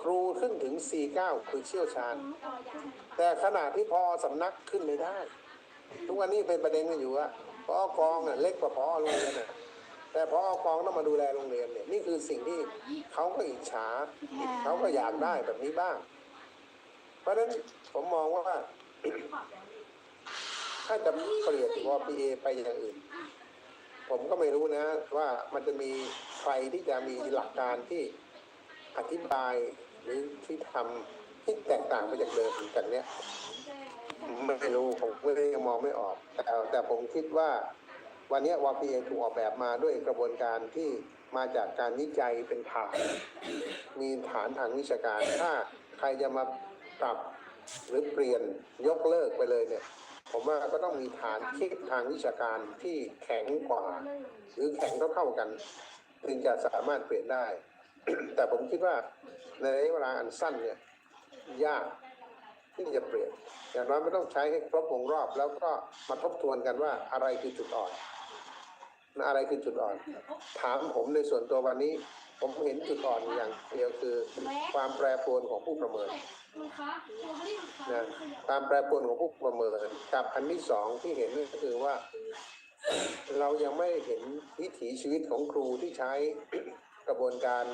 ครูขึ้นถึง 49 คือเชี่ยวชาญ แต่ขณะที่พอสำนักขึ้นไม่ได้ ทุกวันนี้เป็นประเด็นกันอยู่ว่าพอกองน่ะเล็กกว่าพอโรงเรียนน่ะแต่พอกองต้องมาดูแลโรงเรียนเนี่ยนี่คือสิ่งที่เขาก็อิจฉาเขาก็อยากได้แบบนี้บ้าง เพราะฉะนั้นผมมองว่าถ้าจะเปลี่ยนวพีเอไปอย่างอื่น ผมก็ไม่รู้นะ ว่ามันจะมีใครที่จะมีหลักการที่อธิบาย หรือที่ทำที่แตกต่างไปจากเดิมจากเนี้ยไม่รู้ผมไม่ได้ยังมองไม่ออก แต่แต่ผมคิดว่า วันนี้ยวพีเอถูกออกแบบมาด้วยกระบวนการที่มาจากการวิจัยเป็นฐาน มีฐานทางวิชาการ ถ้าใครจะมาปรับหรือเปลี่ยนยกเลิกไปเลยเนี่ย ผมว่าก็ต้องมีฐานคิดทางวิชาการที่แข็งกว่า หรือแข็งเท่าๆกัน ถึงจะสามารถเปลี่ยนได้ แต่ผมคิดว่าในระยะเวลาอันสั้นเนี่ยยากที่จะเปลี่ยนอย่างน้อยไม่ต้องใช้ให้ครบวงรอบ แล้วก็มาทบทวนกันว่าอะไรคือจุดอ่อนอะไรคือจุดอ่อน ถามผมในส่วนตัววันนี้ ผมเห็นจุดอ่อนอย่างเดียวคือความแปรปรวนของผู้ประเมินนะความแปรปรวนของผู้ประเมินกับอันที่สองที่เห็นก็คือว่า เรายังไม่เห็นวิถีชีวิตของครูที่ใช้ ระบวนการ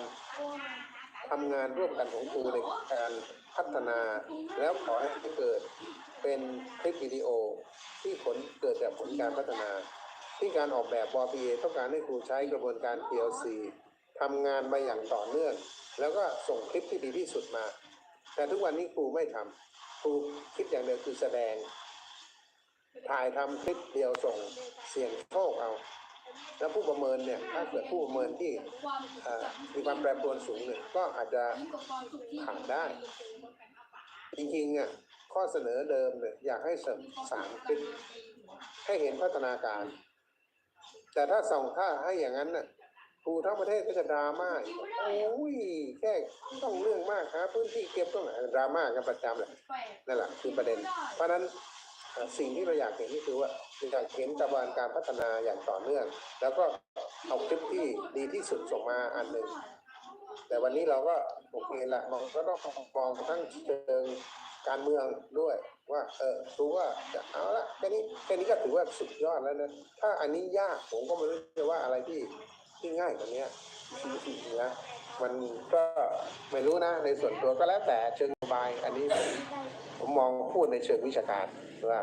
ทำงานร่วมกันของครูในการพัฒนา แล้วขอให้เกิดเป็นคลิปวิดีโอที่ผลเกิดจากผลการพัฒนา ที่การออกแบบบอพีต้องการให้ครูใช้กระบวนการ PLC ทำงานมาอย่างต่อเนื่อง แล้วก็ส่งคลิปที่ดีที่สุดมา แต่ทุกวันนี้ครูไม่ทำครูคิดอย่างเดียวคือแสดง ถ่ายทำคลิปเดียวส่งเสียงโชคเอา แล้วผู้ประเมินเนี่ยถ้าเกิดผู้ประเมินที่มีความแปรปรวนสูงเนี่ยก็อาจจะผ่านได้ จริงๆอะข้อเสนอเดิมเนี่ยอยากให้เสริมสามคลิปให้เห็นพัฒนาการ แต่ถ้าส่งถ้าให้อย่างนั้นน่ะครูทั้งประเทศก็จะดราม่าโอ้ยแค่ต้องเรื่องมากครับพื้นที่เก็บต้องดราม่ากันประจำแหละนั่นแหละคือประเด็น เพราะนั้น สิ่งที่เราอยากเห็นก็คือว่าอยากเห็นกระบวนการพัฒนาอย่างต่อเนื่อง แล้วก็เอาคลิปที่ดีที่สุดส่งมาอันหนึ่งแต่วันนี้เราก็โอเคละมองก็ต้องมองทั้งเชิงการเมืองด้วย ว่าเออรู้ว่าจะเอาละแค่นี้แค่นี้ก็ถือว่าสุดยอดแล้วนะถ้าอันนี้ยากผมก็ไม่รู้จะว่าอะไรที่ที่ง่ายกว่านี้นะมันก็ไม่รู้นะในส่วนตัวก็แล้วแต่เชิงนโยบาย อันนี้ ผมผมมองพูดในเชิงวิชาการว่า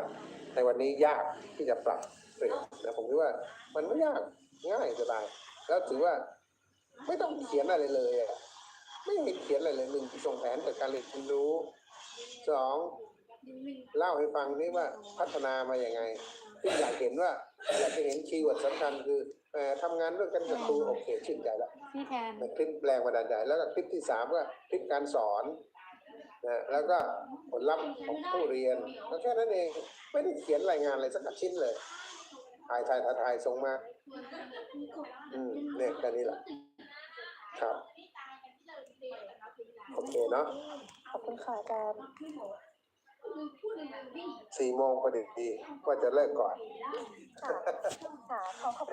ในวันนี้ยากที่จะปรับเปลี่ยนนะผมคิดว่ามันไม่ยากง่ายสบายแล้วถือว่าไม่ต้องเขียนอะไรเลยอะไม่เห็นเขียนอะไรเลยหนึ่งส่งแผนจัดการเรียนรู้สองเล่าให้ฟังนี่ว่าพัฒนามาอย่างไงที่อยากเห็นว่าอยากจะเห็นคีย์เวิร์ดสำคัญคือเอ่อทำงานร่วมกันกับครูโอเคชื่นใจละพี่แทนในคลิปแรงบันดาลใจแล้วก็คลิปที่สามก็คลิปการสอน นะแล้วก็ผลลัพธ์ของผู้เรียนก็แค่นั้นเองไม่ได้เขียนรายงานอะไรสักชิ้นเลยถ่ายถ่ายถ่ายถ่ายส่งมา อืมเนี่ยแค่นี้แหละครับโอเคเนาะขอบคุณค่ะอาจารย์สี่โมงพอดีว่าจะเลิกก่อน ค่ะค่ะขอขอบ